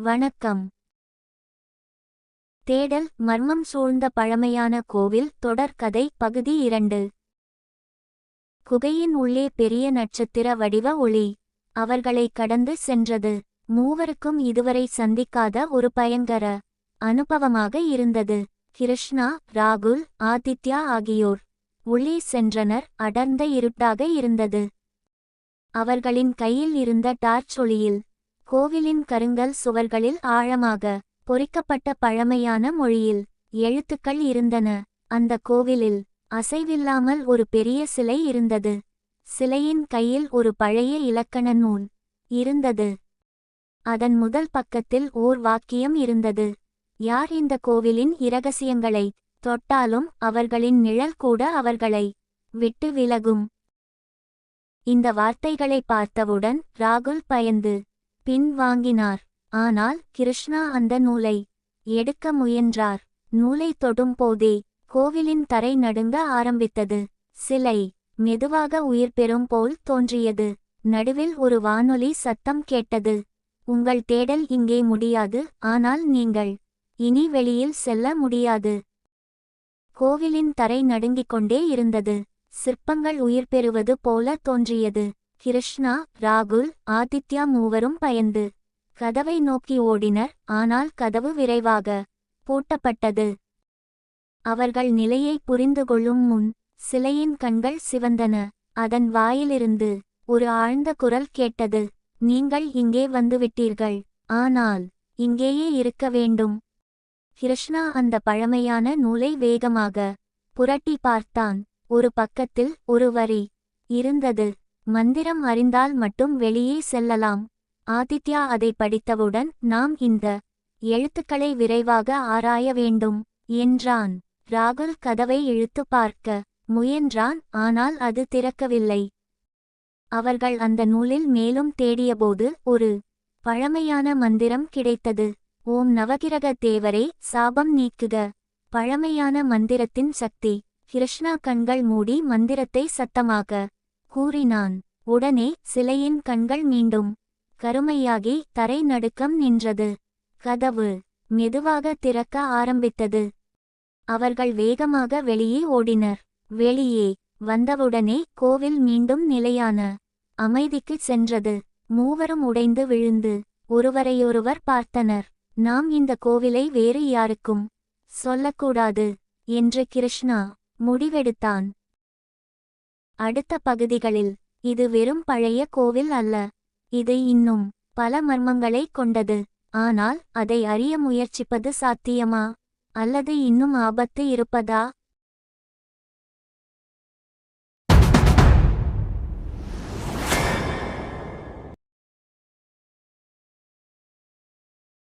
வணக்கம். தேடல் மர்மம் சூழ்ந்த பழமையான கோவில் தொடர்கதை பகுதி இரண்டு. குகையின் உள்ளே பெரிய நட்சத்திர வடிவ ஒளி. அவர்களை கடந்து சென்றது. மூவருக்கும் இதுவரை சந்திக்காத ஒரு பயங்கர அனுபவமாக இருந்தது. கிருஷ்ணா ராகுல் ஆதித்யா ஆகியோர் உள்ளே சென்றனர் அடர்ந்த இருட்டாக இருந்தது. அவர்களின் கையில் இருந்த டார்ச் ஒளியில் கோவிலின் கருங்கல் சுவர்களில் ஆழமாக பொறிக்கப்பட்ட பழமையான மொழியில் எழுத்துக்கள் இருந்தன. அந்த கோவிலில் அசைவில்லாமல் ஒரு பெரிய சிலை இருந்தது. சிலையின் கையில் ஒரு பழைய இலக்கண நூல் இருந்தது. அதன் முதல் பக்கத்தில் ஓர் வாக்கியம் இருந்தது. யார் இந்த கோவிலின் இரகசியங்களை தொட்டாலும் அவர்களின் நிழல் கூட அவர்களை விட்டு விலகும். இந்த வார்த்தைகளை பார்த்தவுடன் ராகுல் பயந்து பின் வாங்கினார் ஆனால் கிருஷ்ணா அந்த நூலை எடுக்க முயன்றார். நூலை தொடும் போதே கோவிலின் தரை நடுங்க ஆரம்பித்தது. சிலை மெதுவாக உயிர் பெறும் போல் தோன்றியது. நடுவில் ஒரு வானொலி சத்தம் கேட்டது. உங்கள் தேடல் இங்கே முடியாது. ஆனால் நீங்கள் இனி வெளியில் செல்ல முடியாது. கோவிலின் தரை நடுங்கிக் கொண்டே இருந்தது. சிற்பங்கள் உயிர் பெறுவது போல தோன்றியது. கிருஷ்ணா ராகுல் ஆதித்யா மூவரும் பயந்து கதவை நோக்கி ஓடினர். ஆனால் கதவு விரைவாக பூட்டப்பட்டது. அவர்கள் நிலையை புரிந்து கொள்ளும் முன் சிலையின் கண்கள் சிவந்தன. அதன் வாயிலிருந்து ஒரு ஆழ்ந்த குரல் கேட்டது. நீங்கள் இங்கே வந்துவிட்டீர்கள். ஆனால் இங்கேயே இருக்க வேண்டும் கிருஷ்ணா அந்த பழமையான நூலை வேகமாக புரட்டி பார்த்தான். ஒரு பக்கத்தில் ஒரு வரி இருந்தது. மந்திரம் அறிந்தால் மட்டும் வெளியே செல்லலாம். ஆதித்யா அதை படித்தவுடன் நாம் இந்த எழுத்துக்களை விரைவாக ஆராய வேண்டும் என்றான். ராகுல் கதவை இழுத்து பார்க்க முயன்றான் ஆனால் அது திறக்கவில்லை. அவர்கள் அந்த நூலில் மேலும் தேடியபோது ஒரு பழமையான மந்திரம் கிடைத்தது. ஓம் நவகிரக தேவரே சாபம் நீக்குக. பழமையான மந்திரத்தின் சக்தி. கிருஷ்ணா கண்கள் மூடி மந்திரத்தை சத்தமாக கூறினான். உடனே சிலையின் கண்கள் மீண்டும் கருமையாகி தரை நடுக்கம் நின்றது. கதவு மெதுவாக திறக்க ஆரம்பித்தது. அவர்கள் வேகமாக வெளியே ஓடினர். வெளியே வந்தவுடனே கோவில் மீண்டும் நிலையான அமைதிக்கு சென்றது. மூவரும் உடைந்து விழுந்து ஒருவரையொருவர் பார்த்தனர். நாம் இந்த கோவிலை வேறு யாருக்கும் சொல்லக்கூடாது என்று கிருஷ்ணா முடிவெடுத்தான். அடுத்த பகுதிகளில் இது வெறும் பழைய கோவில் அல்ல. இது இன்னும் பல மர்மங்களை கொண்டது. ஆனால் அதை அறிய முயற்சிப்பது சாத்தியமா? அல்லது இன்னும் ஆபத்து இருப்பதா?